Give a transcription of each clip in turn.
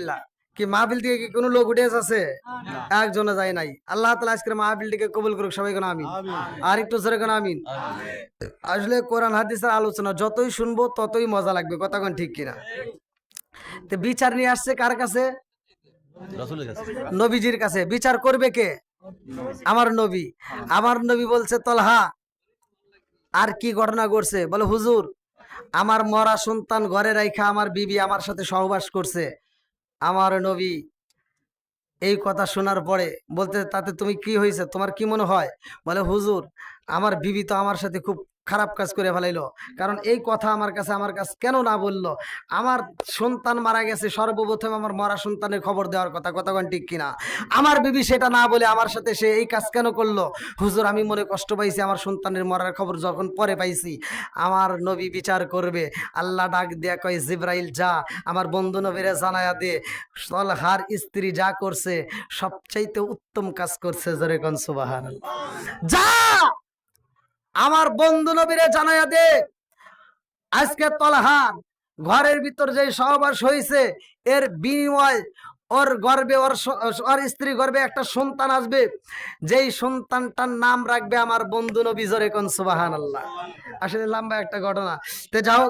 আলহামদুলিল্লাহ। কি মাহফিল থেকে কি কোনো লোক উঠে আছে একজনে যায় নাই। আল্লাহ তালা আজকের মাহফিলটিকে কবুল করুক সবাই কোনো আমিন। আর একটু জোরে কোনো আমিন। আসলে কোরআন হাদিসের আলোচনা যতই শুনব ততই মজা লাগবে কথা কোন ঠিক কিনা? তো বিচার নিয়ে আসছে কার কাছে? কাছে। নবীজির কাছে। বিচার করবে কে? আমার নবী। আমার নবী বলছে তলহা আর কি ঘটনা ঘটছে? বলে হুজুর আমার মরা সন্তান ঘরে রাইখা আমার বিবি আমার সাথে সহবাস করছে। আমার নবী এই কথা শোনার পরে বলতে, তাতে তুমি কি হয়েছে? তোমার কি মনে হয়? বলে, হুজুর, আমার বিবি তো আমার সাথে খুব খারাপ কাজ করে ফেলাইলো। কারণ এই কথা আমার কাছে আমার কাছে কেন না বলল? আমার সন্তান মারা গেছে, সর্বপ্রথম আমার মরা সন্তানের খবর দেওয়ার কথা। কতক্ষণ ঠিক কিনা? আমার বিবি সেটা না বলে আমার সাথে সে এই কাজ কেন করল? হুজুর, আমি মনে কষ্ট পাইছি, আমার সন্তানের মরার খবর যখন পরে পাইছি, আমার নবী বিচার করবে। আল্লাহ ডাক দেয়া কয়, জিব্রাইল, যা। আমার বন্ধু নবীরে জানায়া দে। সলহার স্ত্রী যা করছে, সবচাইতে উত্তম কাজ করছে। জোরে কন যা! আমার বন্ধু নবীরে জানাইয়া দে। আজকে তলহার ঘরের ভিতর যে সহবাস হয়েছে এর বিনিময় ওর গর্বে, ওর ওর স্ত্রী গর্বে একটা সন্তান আসবে। যেই সন্তানটার নাম রাখবে আমার বন্ধু নবী জোরে কোন সুবাহান আল্লাহ আসলে লম্বা একটা ঘটনা। তো যাও,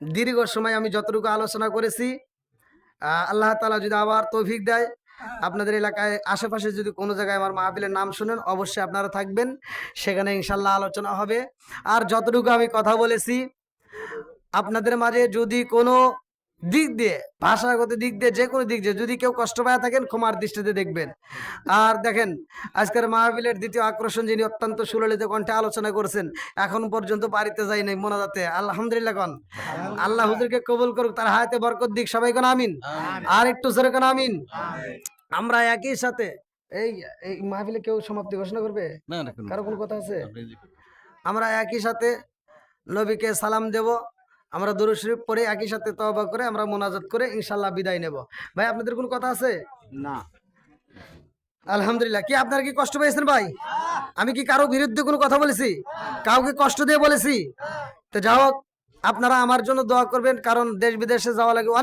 দীর্ঘ সময় আমি যতটুকু আলোচনা করেছি আল্লাহ তালা যদি আবার তৌফিক দেয় আপনাদের এলাকায় আশেপাশে যদি কোনো জায়গায় আমার মাহফিলের নাম শুনেন, অবশ্যই আপনারা থাকবেন। সেখানে ইনশাল্লাহ আলোচনা হবে। আর যতটুকু আমি কথা বলেছি, আপনাদের মাঝে যদি কোনো দিক দিয়ে ভাষাগত দিক দিয়ে যে কোনো দিক দিয়ে যদি কেউ কষ্ট পায় থাকেন ক্ষমার দৃষ্টিতে দেখবেন। আর দেখেন আজকের মাহফিলের দ্বিতীয় আকর্ষণ যিনি অত্যন্ত সুললিত কণ্ঠে আলোচনা করছেন এখন পর্যন্ত বাড়িতে যাই নাই মোনাজাতে। আলহামদুলিল্লাহ কন। আল্লাহ হুজুরকে কবুল করুক তার হাতে বরকত দিক সবাই কোন আমিন? আর একটু জোরে কোন আমিন? আমরা একই সাথে এই এই মাহফিলে কেউ সমাপ্তি ঘোষণা করবে? না না কোনো কারও কোনো কথা আছে? আমরা একই সাথে নবীকে সালাম দেব। আমরা দরু শরীফ পরে একই সাথে তবা করে আমরা মোনাজাত করে ইনশাল্লাহ বিদায় নেব। ভাই আপনাদের কোনো কথা আছে? না। আলহামদুলিল্লাহ। কি আপনারা কি কষ্ট পেয়েছেন ভাই? আমি কি কারও বিরুদ্ধে কোনো কথা বলেছি? কাউকে কষ্ট দিয়ে বলেছি? তো যাই হোক আপনারা আমার জন্য দোয়া করবেন কারণ দেশ বিদেশে যাওয়া লাগে অনেক